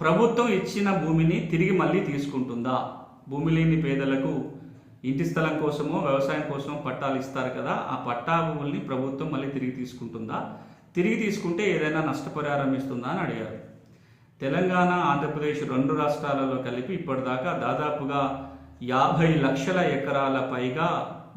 ప్రభుత్వం ఇచ్చిన భూమిని తిరిగి మళ్ళీ తీసుకుంటుందా? భూమి లేని పేదలకు ఇంటి స్థలం కోసమో వ్యవసాయం కోసమో పట్టాలు ఇస్తారు కదా ఆ పట్టా భూముల్ని ప్రభుత్వం మళ్ళీ తిరిగి తీసుకుంటుందా? తిరిగి తీసుకుంటే ఏదైనా నష్టపరిహారం ఇస్తుందా అని అడిగారు. తెలంగాణ ఆంధ్రప్రదేశ్ రెండు రాష్ట్రాలలో కలిపి ఇప్పటిదాకా దాదాపుగా యాభై లక్షల ఎకరాల పైగా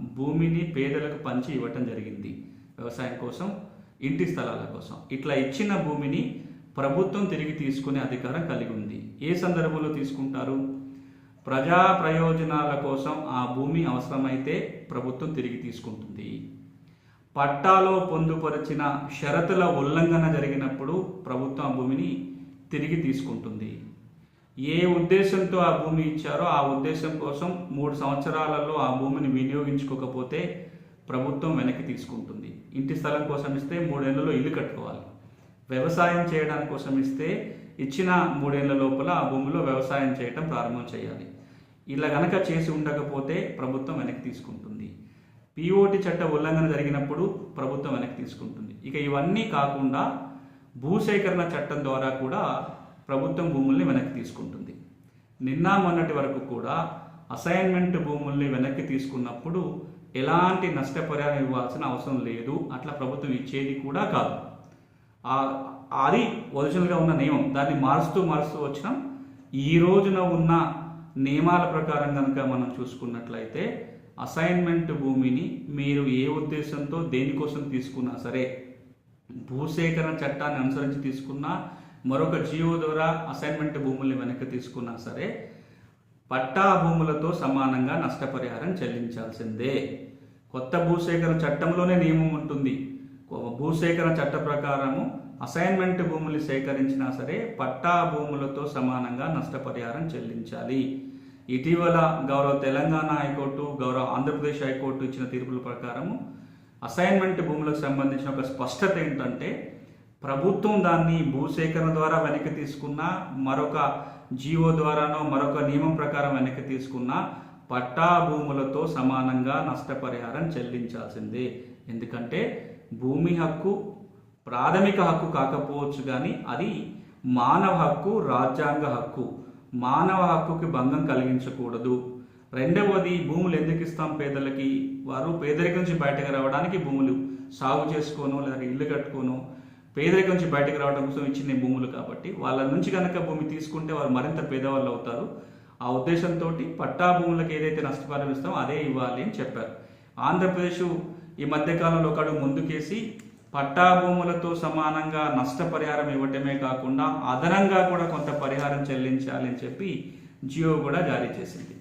భూమిని పేదలకు పంచి ఇవ్వటం జరిగింది. వ్యవసాయం కోసం ఇంటి స్థలాల కోసం. ఇట్లా ఇచ్చిన భూమిని ప్రభుత్వం తిరిగి తీసుకునే అధికారం కలిగి ఉంది. ఏ సందర్భంలో తీసుకుంటారు? ప్రజా ప్రయోజనాల కోసం ఆ భూమి అవసరమైతే ప్రభుత్వం తిరిగి తీసుకుంటుంది. పట్టాలో పొందుపరిచిన షరతుల ఉల్లంఘన జరిగినప్పుడు ప్రభుత్వం ఆ భూమిని తిరిగి తీసుకుంటుంది. ఏ ఉద్దేశంతో ఆ భూమి ఇచ్చారో ఆ ఉద్దేశం కోసం మూడు సంవత్సరాలలో ఆ భూమిని వినియోగించుకోకపోతే ప్రభుత్వం వెనక్కి తీసుకుంటుంది. ఇంటి స్థలం కోసం ఇస్తే మూడేళ్ళలో ఇల్లు కట్టుకోవాలి. వ్యవసాయం చేయడానికి కోసం ఇస్తే ఇచ్చిన మూడేళ్ళ లోపల ఆ భూమిలో వ్యవసాయం చేయటం ప్రారంభం చేయాలి. ఇలా గనక చేసి ఉండకపోతే ప్రభుత్వం వెనక్కి తీసుకుంటుంది. పిఓటి చట్ట ఉల్లంఘన జరిగినప్పుడు ప్రభుత్వం వెనక్కి తీసుకుంటుంది. ఇక ఇవన్నీ కాకుండా భూసేకరణ చట్టం ద్వారా కూడా ప్రభుత్వం భూముల్ని వెనక్కి తీసుకుంటుంది. నిన్న మొన్నటి వరకు కూడా అసైన్మెంట్ భూముల్ని వెనక్కి తీసుకున్నప్పుడు ఎలాంటి నష్టపరిహారం ఇవ్వాల్సిన అవసరం లేదు అట్లా ప్రభుత్వం ఇచ్చేది కూడా కాదు. అది ఒరిజినల్గా ఉన్న నియమం. దాన్ని మారుస్తూ మారుస్తూ వచ్చినాం ఈ రోజున ఉన్న నియమాల ప్రకారం కనుక మనం చూసుకున్నట్లయితే అసైన్మెంట్ భూమిని మీరు ఏ ఉద్దేశంతో దేనికోసం తీసుకున్నా సరే భూసేకరణ చట్టాన్ని అనుసరించి తీసుకున్నా మరొక జియో ద్వారా అసైన్మెంట్ భూముల్ని వెనక్కి తీసుకున్నా సరే పట్టా భూములతో సమానంగా నష్టపరిహారం చెల్లించాల్సిందే. కొత్త భూసేకరణ చట్టంలోనే నియమం ఉంటుంది. భూసేకరణ చట్ట ప్రకారము అసైన్మెంట్ భూములు సేకరించినా సరే పట్టా భూములతో సమానంగా నష్టపరిహారం చెల్లించాలి. ఇటీవల గౌరవ తెలంగాణ హైకోర్టు గౌరవ ఆంధ్రప్రదేశ్ హైకోర్టు ఇచ్చిన తీర్పుల ప్రకారము అసైన్మెంట్ భూములకు సంబంధించిన ఒక స్పష్టత ఏంటంటే ప్రభుత్వం దాన్ని భూసేకరణ ద్వారా వెనక్కి తీసుకున్నా మరొక జీవో ద్వారానో మరొక నియమం ప్రకారం వెనక్కి తీసుకున్నా పట్టా భూములతో సమానంగా నష్టపరిహారం చెల్లించాల్సిందే. ఎందుకంటే భూమి హక్కు ప్రాథమిక హక్కు కాకపోవచ్చు కానీ అది మానవ హక్కు రాజ్యాంగ హక్కు. మానవ హక్కుకి భంగం కలిగించకూడదు. రెండవది భూములు ఎందుకు ఇస్తాం పేదలకి? వారు పేదరికం నుంచి బయటకు రావడానికి భూములు. సాగు చేసుకోను లేదా ఇల్లు కట్టుకోను. పేదరికం నుంచి బయటకు రావడం కోసం ఇచ్చిన భూములు కాబట్టి వాళ్ళ నుంచి కనుక భూమి తీసుకుంటే వారు మరింత పేదవాళ్ళు అవుతారు. ఆ ఉద్దేశంతో పట్టా భూములకు ఏదైతే నష్టపరిహారం అదే ఇవ్వాలి అని చెప్పారు. ఆంధ్రప్రదేశ్ ఈ మధ్యకాలంలో ఒక ముందుకేసి పట్టా భూములతో సమానంగా నష్టపరిహారం ఇవ్వటమే కాకుండా అదనంగా కూడా కొంత పరిహారం చెల్లించాలని చెప్పి జియో కూడా జారీ చేసింది.